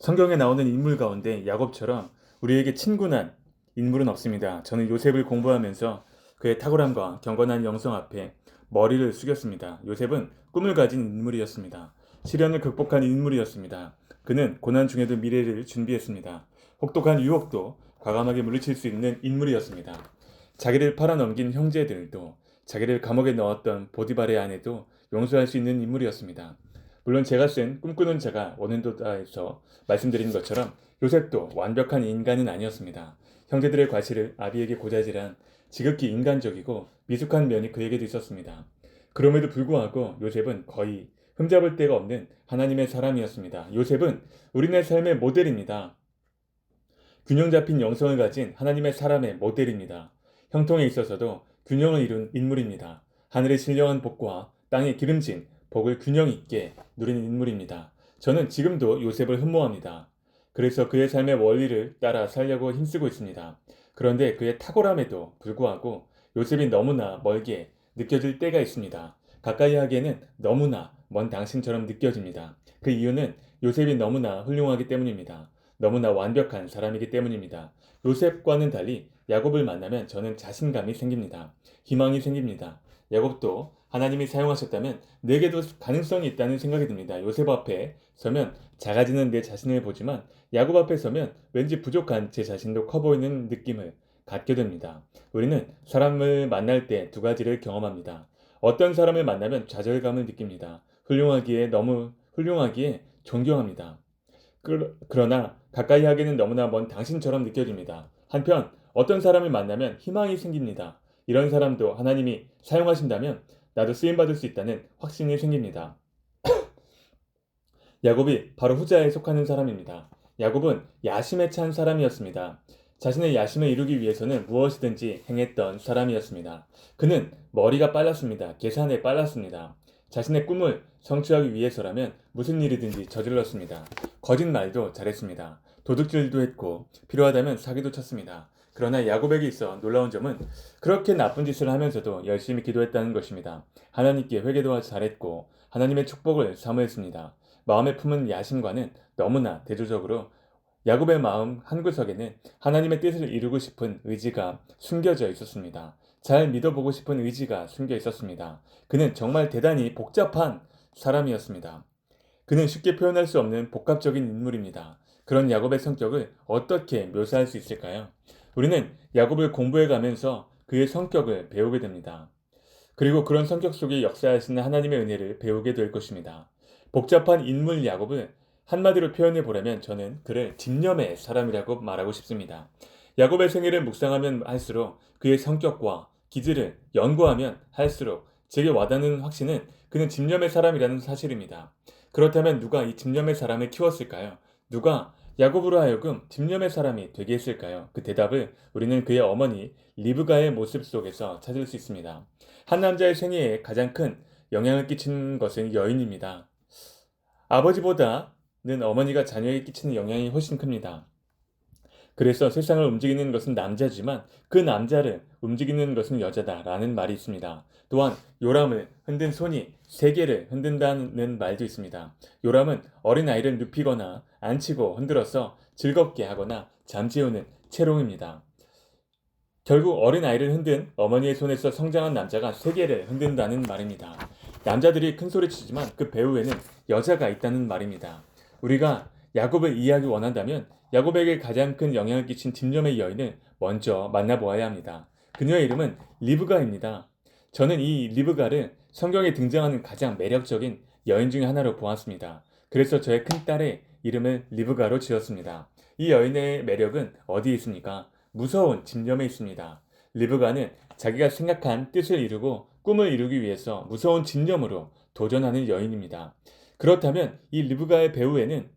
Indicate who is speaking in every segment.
Speaker 1: 성경에 나오는 인물 가운데 야곱처럼 우리에게 친근한 인물은 없습니다. 저는 요셉을 공부하면서 그의 탁월함과 경건한 영성 앞에 머리를 숙였습니다. 요셉은 꿈을 가진 인물이었습니다. 시련을 극복한 인물이었습니다. 그는 고난 중에도 미래를 준비했습니다. 혹독한 유혹도 과감하게 물리칠 수 있는 인물이었습니다. 자기를 팔아넘긴 형제들도 자기를 감옥에 넣었던 보디발의 아내도 용서할 수 있는 인물이었습니다. 물론 제가 쓴 꿈꾸는 자가 원인도다에서 말씀드린 것처럼 요셉도 완벽한 인간은 아니었습니다. 형제들의 과실을 아비에게 고자질한 지극히 인간적이고 미숙한 면이 그에게도 있었습니다. 그럼에도 불구하고 요셉은 거의 흠잡을 데가 없는 하나님의 사람이었습니다. 요셉은 우리네 삶의 모델입니다. 균형 잡힌 영성을 가진 하나님의 사람의 모델입니다. 형통에 있어서도 균형을 이룬 인물입니다. 하늘의 신령한 복과 땅의 기름진 복을 균형 있게 누리는 인물입니다. 저는 지금도 요셉을 흠모합니다. 그래서 그의 삶의 원리를 따라 살려고 힘쓰고 있습니다. 그런데 그의 탁월함에도 불구하고 요셉이 너무나 멀게 느껴질 때가 있습니다. 가까이 하기에는 너무나 먼 당신처럼 느껴집니다. 그 이유는 요셉이 너무나 훌륭하기 때문입니다. 너무나 완벽한 사람이기 때문입니다. 요셉과는 달리 야곱을 만나면 저는 자신감이 생깁니다. 희망이 생깁니다. 야곱도 하나님이 사용하셨다면 내게도 가능성이 있다는 생각이 듭니다. 요셉 앞에 서면 작아지는 내 자신을 보지만 야곱 앞에 서면 왠지 부족한 제 자신도 커 보이는 느낌을 갖게 됩니다. 우리는 사람을 만날 때 두 가지를 경험합니다. 어떤 사람을 만나면 좌절감을 느낍니다. 훌륭하기에 너무 훌륭하기에 존경합니다. 그, 그러나 가까이 하기는 너무나 먼 당신처럼 느껴집니다. 한편 어떤 사람을 만나면 희망이 생깁니다. 이런 사람도 하나님이 사용하신다면 나도 쓰임받을 수 있다는 확신이 생깁니다. 야곱이 바로 후자에 속하는 사람입니다. 야곱은 야심에 찬 사람이었습니다. 자신의 야심을 이루기 위해서는 무엇이든지 행했던 사람이었습니다. 그는 머리가 빨랐습니다. 계산에 빨랐습니다. 자신의 꿈을 성취하기 위해서라면 무슨 일이든지 저질렀습니다. 거짓말도 잘했습니다. 도둑질도 했고 필요하다면 사기도 쳤습니다. 그러나 야곱에게 있어 놀라운 점은 그렇게 나쁜 짓을 하면서도 열심히 기도했다는 것입니다. 하나님께 회개도 잘했고 하나님의 축복을 사모했습니다. 마음에 품은 야심과는 너무나 대조적으로 야곱의 마음 한구석에는 하나님의 뜻을 이루고 싶은 의지가 숨겨져 있었습니다. 잘 믿어보고 싶은 의지가 숨겨 있었습니다. 그는 정말 대단히 복잡한 사람이었습니다. 그는 쉽게 표현할 수 없는 복합적인 인물입니다. 그런 야곱의 성격을 어떻게 묘사할 수 있을까요? 우리는 야곱을 공부해 가면서 그의 성격을 배우게 됩니다. 그리고 그런 성격 속에 역사하시는 하나님의 은혜를 배우게 될 것입니다. 복잡한 인물 야곱을 한마디로 표현해 보려면 저는 그를 집념의 사람이라고 말하고 싶습니다. 야곱의 생애를 묵상하면 할수록 그의 성격과 기질을 연구하면 할수록 제게 와닿는 확신은 그는 집념의 사람이라는 사실입니다. 그렇다면 누가 이 집념의 사람을 키웠을까요? 누가 야곱으로 하여금 집념의 사람이 되게 했을까요? 그 대답을 우리는 그의 어머니 리브가의 모습 속에서 찾을 수 있습니다. 한 남자의 생애에 가장 큰 영향을 끼치는 것은 여인입니다. 아버지보다는 어머니가 자녀에게 끼치는 영향이 훨씬 큽니다. 그래서 세상을 움직이는 것은 남자지만 그 남자를 움직이는 것은 여자다라는 말이 있습니다. 또한 요람을 흔든 손이 세계를 흔든다는 말도 있습니다. 요람은 어린아이를 눕히거나 앉히고 흔들어서 즐겁게 하거나 잠재우는 채롱입니다. 결국 어린아이를 흔든 어머니의 손에서 성장한 남자가 세계를 흔든다는 말입니다. 남자들이 큰 소리 치지만 그 배후에는 여자가 있다는 말입니다. 우리가 야곱을 이해하기 원한다면 야곱에게 가장 큰 영향을 끼친 집념의 여인을 먼저 만나보아야 합니다. 그녀의 이름은 리브가입니다. 저는 이 리브가를 성경에 등장하는 가장 매력적인 여인 중의 하나로 보았습니다. 그래서 저의 큰 딸의 이름을 리브가로 지었습니다. 이 여인의 매력은 어디에 있습니까? 무서운 집념에 있습니다. 리브가는 자기가 생각한 뜻을 이루고 꿈을 이루기 위해서 무서운 집념으로 도전하는 여인입니다. 그렇다면 이 리브가의 배후에는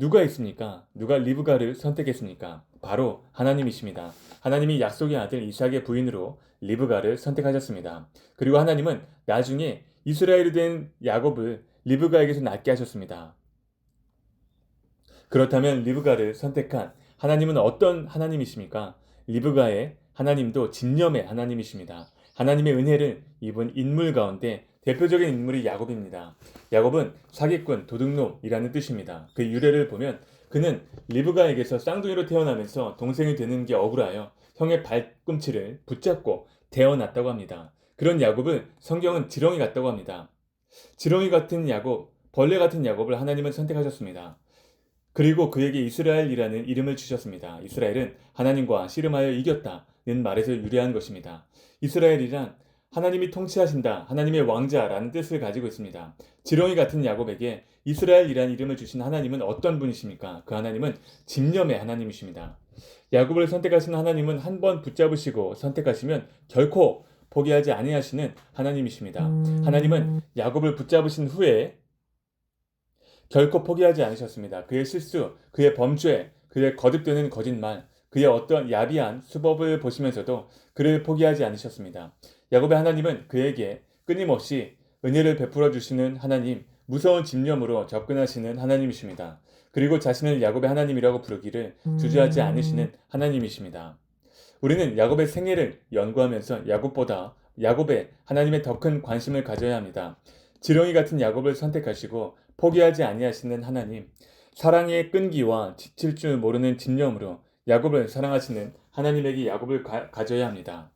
Speaker 1: 누가 있습니까? 누가 리브가를 선택했습니까? 바로 하나님이십니다. 하나님이 약속의 아들 이삭의 부인으로 리브가를 선택하셨습니다. 그리고 하나님은 나중에 이스라엘이 된 야곱을 리브가에게서 낳게 하셨습니다. 그렇다면 리브가를 선택한 하나님은 어떤 하나님이십니까? 리브가의 하나님도 진념의 하나님이십니다. 하나님의 은혜를 입은 인물 가운데 대표적인 인물이 야곱입니다. 야곱은 사기꾼, 도둑놈이라는 뜻입니다. 그 유래를 보면 그는 리브가에게서 쌍둥이로 태어나면서 동생이 되는 게 억울하여 형의 발꿈치를 붙잡고 대어났다고 합니다. 그런 야곱을 성경은 지렁이 같다고 합니다. 지렁이 같은 야곱, 벌레 같은 야곱을 하나님은 선택하셨습니다. 그리고 그에게 이스라엘이라는 이름을 주셨습니다. 이스라엘은 하나님과 씨름하여 이겼다는 말에서 유래한 것입니다. 이스라엘이란 하나님이 통치하신다, 하나님의 왕자라는 뜻을 가지고 있습니다. 지렁이 같은 야곱에게 이스라엘이라는 이름을 주신 하나님은 어떤 분이십니까? 그 하나님은 집념의 하나님이십니다. 야곱을 선택하신 하나님은 한 번 붙잡으시고 선택하시면 결코 포기하지 아니하시는 하나님이십니다. 하나님은 야곱을 붙잡으신 후에 결코 포기하지 않으셨습니다. 그의 실수, 그의 범죄, 그의 거듭되는 거짓말, 그의 어떤 야비한 수법을 보시면서도 그를 포기하지 않으셨습니다. 야곱의 하나님은 그에게 끊임없이 은혜를 베풀어 주시는 하나님, 무서운 집념으로 접근하시는 하나님이십니다. 그리고 자신을 야곱의 하나님이라고 부르기를 주저하지 않으시는 하나님이십니다. 우리는 야곱의 생애를 연구하면서 야곱보다 야곱의 하나님의 더 큰 관심을 가져야 합니다. 지렁이 같은 야곱을 선택하시고 포기하지 아니하시는 하나님, 사랑의 끈기와 지칠 줄 모르는 집념으로 야곱을 사랑하시는 하나님에게 야곱을 가, 가져야 합니다.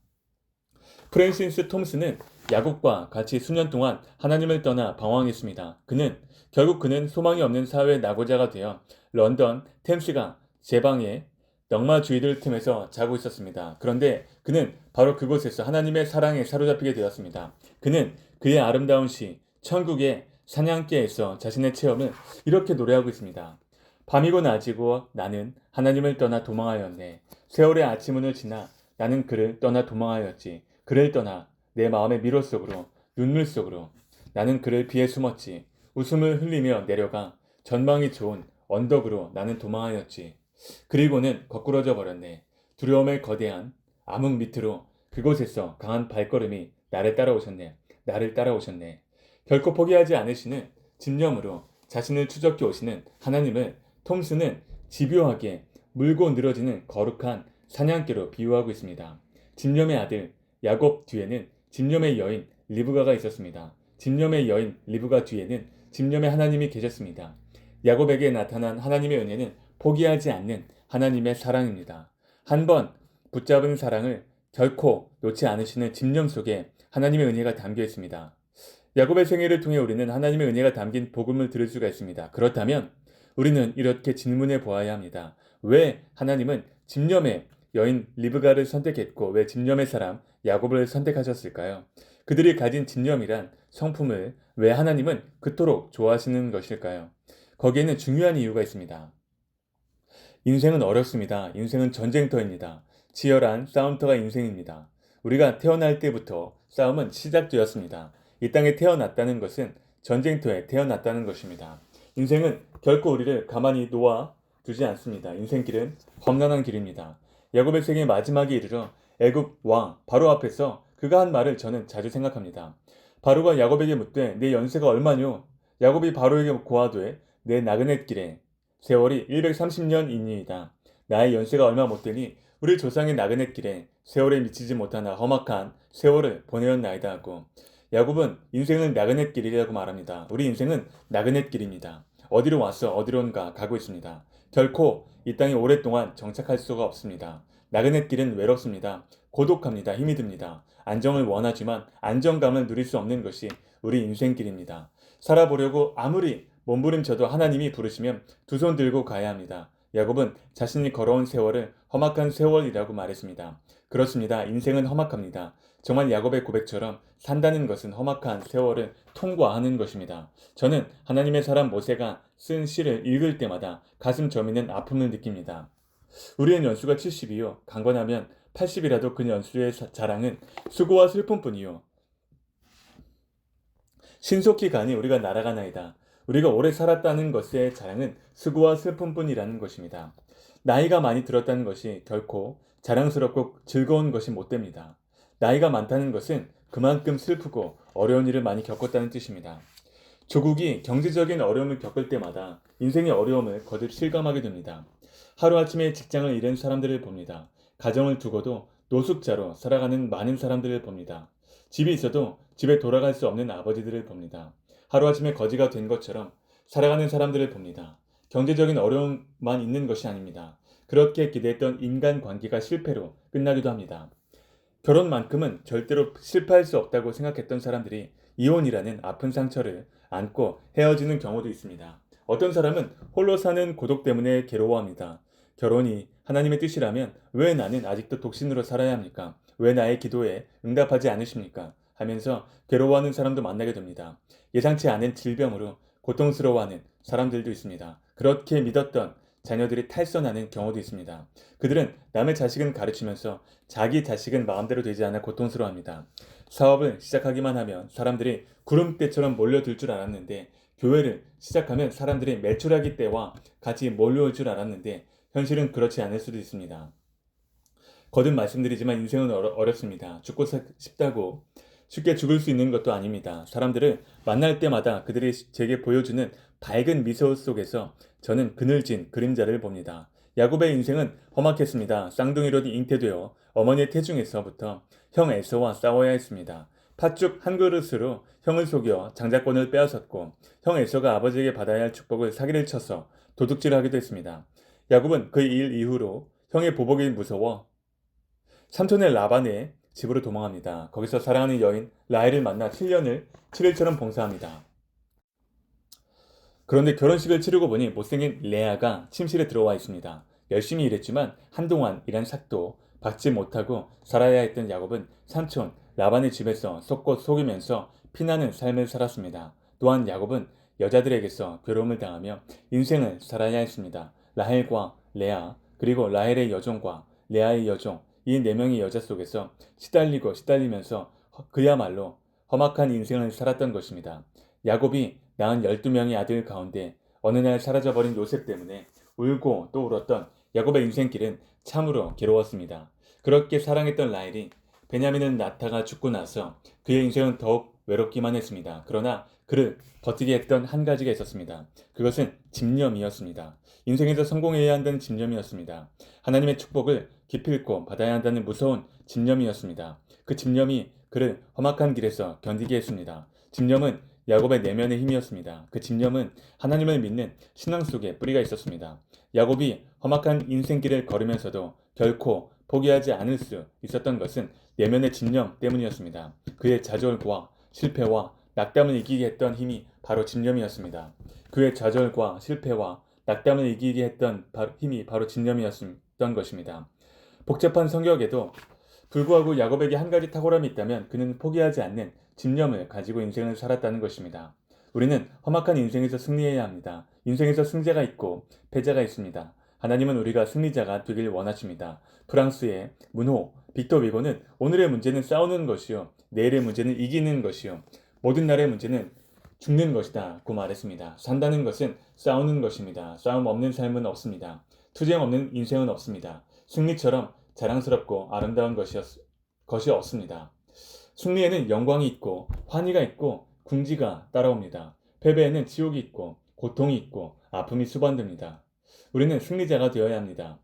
Speaker 1: 프랜시스 톰스는 야곱과 같이 수년 동안 하나님을 떠나 방황했습니다. 그는 결국 그는 소망이 없는 사회 낙오자가 되어 런던 템스강 제방의 넉마주의들 틈에서 자고 있었습니다. 그런데 그는 바로 그곳에서 하나님의 사랑에 사로잡히게 되었습니다. 그는 그의 아름다운 시 천국의 사냥개에서 자신의 체험을 이렇게 노래하고 있습니다. 밤이고 낮이고 나는 하나님을 떠나 도망하였네. 세월의 아침문을 지나 나는 그를 떠나 도망하였지. 그를 떠나 내 마음의 미로 속으로 눈물 속으로 나는 그를 비에 숨었지. 웃음을 흘리며 내려가 전망이 좋은 언덕으로 나는 도망하였지. 그리고는 거꾸러져 버렸네. 두려움의 거대한 암흑 밑으로 그곳에서 강한 발걸음이 나를 따라오셨네. 나를 따라오셨네. 결코 포기하지 않으시는 집념으로 자신을 추적해 오시는 하나님을 톰스는 집요하게 물고 늘어지는 거룩한 사냥개로 비유하고 있습니다. 집념의 아들 야곱 뒤에는 집념의 여인 리브가가 있었습니다. 집념의 여인 리브가 뒤에는 집념의 하나님이 계셨습니다. 야곱에게 나타난 하나님의 은혜는 포기하지 않는 하나님의 사랑입니다. 한 번 붙잡은 사랑을 결코 놓지 않으시는 집념 속에 하나님의 은혜가 담겨 있습니다. 야곱의 생애를 통해 우리는 하나님의 은혜가 담긴 복음을 들을 수가 있습니다. 그렇다면 우리는 이렇게 질문해 보아야 합니다. 왜 하나님은 집념의 여인 리브가를 선택했고 왜 집념의 사람 야곱을 선택하셨을까요? 그들이 가진 집념이란 성품을 왜 하나님은 그토록 좋아하시는 것일까요? 거기에는 중요한 이유가 있습니다. 인생은 어렵습니다. 인생은 전쟁터입니다. 치열한 싸움터가 인생입니다. 우리가 태어날 때부터 싸움은 시작되었습니다. 이 땅에 태어났다는 것은 전쟁터에 태어났다는 것입니다. 인생은 결코 우리를 가만히 놓아 두지 않습니다. 인생길은 험난한 길입니다. 야곱의 생의 마지막에 이르러 애굽 왕 바로 앞에서 그가 한 말을 저는 자주 생각합니다. 바로가 야곱에게 묻되 내 연세가 얼마뇨? 야곱이 바로에게 고하되 내 나그네 길에 세월이 130년이니이다. 나의 연세가 얼마 못 되니 우리 조상의 나그네 길에 세월에 미치지 못하나 험악한 세월을 보내었나이다 하고 야곱은 인생은 나그네 길이라고 말합니다. 우리 인생은 나그네 길입니다. 어디로 왔어 어디론가 가고 있습니다. 결코 이 땅에 오랫동안 정착할 수가 없습니다. 나그네 길은 외롭습니다. 고독합니다. 힘이 듭니다. 안정을 원하지만 안정감을 누릴 수 없는 것이 우리 인생길입니다. 살아보려고 아무리 몸부림쳐도 하나님이 부르시면 두 손 들고 가야 합니다. 야곱은 자신이 걸어온 세월을 험악한 세월이라고 말했습니다. 그렇습니다. 인생은 험악합니다. 정말 야곱의 고백처럼 산다는 것은 험악한 세월을 통과하는 것입니다. 저는 하나님의 사람 모세가 쓴 시를 읽을 때마다 가슴 저미는 아픔을 느낍니다. 우리의 연수가 70이요. 강건하면 80이라도 그 연수의 자랑은 수고와 슬픔뿐이요. 신속히 가니 우리가 날아가나이다. 우리가 오래 살았다는 것의 자랑은 수고와 슬픔뿐이라는 것입니다. 나이가 많이 들었다는 것이 결코 자랑스럽고 즐거운 것이 못 됩니다. 나이가 많다는 것은 그만큼 슬프고 어려운 일을 많이 겪었다는 뜻입니다. 조국이 경제적인 어려움을 겪을 때마다 인생의 어려움을 거듭 실감하게 됩니다. 하루아침에 직장을 잃은 사람들을 봅니다. 가정을 두고도 노숙자로 살아가는 많은 사람들을 봅니다. 집이 있어도 집에 돌아갈 수 없는 아버지들을 봅니다. 하루아침에 거지가 된 것처럼 살아가는 사람들을 봅니다. 경제적인 어려움만 있는 것이 아닙니다. 그렇게 기대했던 인간 관계가 실패로 끝나기도 합니다. 결혼만큼은 절대로 실패할 수 없다고 생각했던 사람들이 이혼이라는 아픈 상처를 안고 헤어지는 경우도 있습니다. 어떤 사람은 홀로 사는 고독 때문에 괴로워합니다. 결혼이 하나님의 뜻이라면 왜 나는 아직도 독신으로 살아야 합니까? 왜 나의 기도에 응답하지 않으십니까? 하면서 괴로워하는 사람도 만나게 됩니다. 예상치 않은 질병으로 고통스러워하는 사람들도 있습니다. 그렇게 믿었던 자녀들이 탈선하는 경우도 있습니다. 그들은 남의 자식은 가르치면서 자기 자식은 마음대로 되지 않아 고통스러워합니다. 사업을 시작하기만 하면 사람들이 구름대처럼 몰려들 줄 알았는데 교회를 시작하면 사람들이 매출하기 때와 같이 몰려올 줄 알았는데 현실은 그렇지 않을 수도 있습니다. 거듭 말씀드리지만 인생은 어렵, 습니다 죽고 싶다고 쉽게 죽을 수 있는 것도 아닙니다. 사람들을 만날 때마다 그들이 제게 보여주는 밝은 미소 속에서 저는 그늘진 그림자를 봅니다. 야곱의 인생은 험악했습니다. 쌍둥이로 잉태되어 어머니의 태중에서부터 형 에서와 싸워야 했습니다. 팥죽 한 그릇으로 형을 속여 장자권을 빼앗았고 형 에서가 아버지에게 받아야 할 축복을 사기를 쳐서 도둑질하기도 했습니다. 야곱은 그 일 이후로 형의 보복이 무서워 삼촌의 라반의 집으로 도망합니다. 거기서 사랑하는 여인 라헬을 만나 7년을 7일처럼 봉사합니다. 그런데 결혼식을 치르고 보니 못생긴 레아가 침실에 들어와 있습니다. 열심히 일했지만 한동안 일한 삭도 받지 못하고 살아야 했던 야곱은 삼촌 라반의 집에서 속고 속이면서 피나는 삶을 살았습니다. 또한 야곱은 여자들에게서 괴로움을 당하며 인생을 살아야 했습니다. 라헬과 레아 그리고 라헬의 여종과 레아의 여종 이 네 명의 여자 속에서 시달리고 시달리면서 그야말로 험악한 인생을 살았던 것입니다. 야곱이 낳은 12명의 아들 가운데 어느 날 사라져버린 요셉 때문에 울고 또 울었던 야곱의 인생길은 참으로 괴로웠습니다. 그렇게 사랑했던 라헬이 베냐민은 나타가 죽고 나서 그의 인생은 더욱 외롭기만 했습니다. 그러나 그를 버티게 했던 한 가지가 있었습니다. 그것은 집념이었습니다. 인생에서 성공해야 한다는 집념이었습니다. 하나님의 축복을 기필코 받아야 한다는 무서운 집념이었습니다. 그 집념이 그를 험악한 길에서 견디게 했습니다. 집념은 야곱의 내면의 힘이었습니다. 그 집념은 하나님을 믿는 신앙 속에 뿌리가 있었습니다. 야곱이 험악한 인생길을 걸으면서도 결코 포기하지 않을 수 있었던 것은 내면의 집념 때문이었습니다. 그의 좌절과 실패와 낙담을 이기게 했던 힘이 바로 집념이었습니다. 그의 좌절과 실패와 낙담을 이기게 했던 힘이 바로 집념이었던 것입니다. 복잡한 성격에도 불구하고 야곱에게 한 가지 탁월함이 있다면 그는 포기하지 않는 집념을 가지고 인생을 살았다는 것입니다. 우리는 험악한 인생에서 승리해야 합니다. 인생에서 승자가 있고 패자가 있습니다. 하나님은 우리가 승리자가 되길 원하십니다. 프랑스의 문호 빅터 위고는 오늘의 문제는 싸우는 것이요 내일의 문제는 이기는 것이요 모든 날의 문제는 죽는 것이다 고 말했습니다. 산다는 것은 싸우는 것입니다. 싸움 없는 삶은 없습니다. 투쟁 없는 인생은 없습니다. 승리처럼 자랑스럽고 아름다운 것이, 것이 없습니다. 승리에는 영광이 있고 환희가 있고 궁지가 따라옵니다. 패배에는 지옥이 있고 고통이 있고 아픔이 수반됩니다. 우리는 승리자가 되어야 합니다.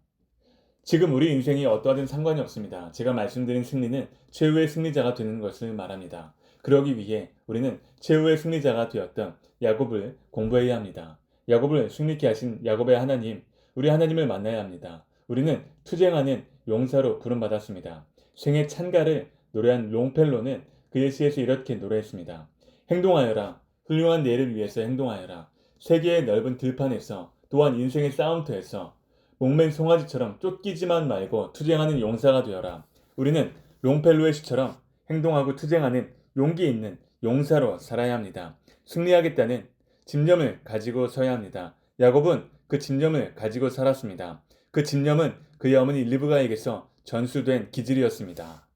Speaker 1: 지금 우리 인생이 어떠하든 상관이 없습니다. 제가 말씀드린 승리는 최후의 승리자가 되는 것을 말합니다. 그러기 위해 우리는 최후의 승리자가 되었던 야곱을 공부해야 합니다. 야곱을 승리케 하신 야곱의 하나님, 우리 하나님을 만나야 합니다. 우리는 투쟁하는 용사로 부름받았습니다. 생의 찬가를 노래한 롱펠로는 그의 시에서 이렇게 노래했습니다. 행동하여라. 훌륭한 내일을 위해서 행동하여라. 세계의 넓은 들판에서 또한 인생의 싸움터에서 목맨 송아지처럼 쫓기지만 말고 투쟁하는 용사가 되어라. 우리는 롱펠로의 시처럼 행동하고 투쟁하는 용기 있는 용사로 살아야 합니다. 승리하겠다는 집념을 가지고 서야 합니다. 야곱은 그 집념을 가지고 살았습니다. 그 집념은 그의 어머니 리브가에게서 전수된 기질이었습니다.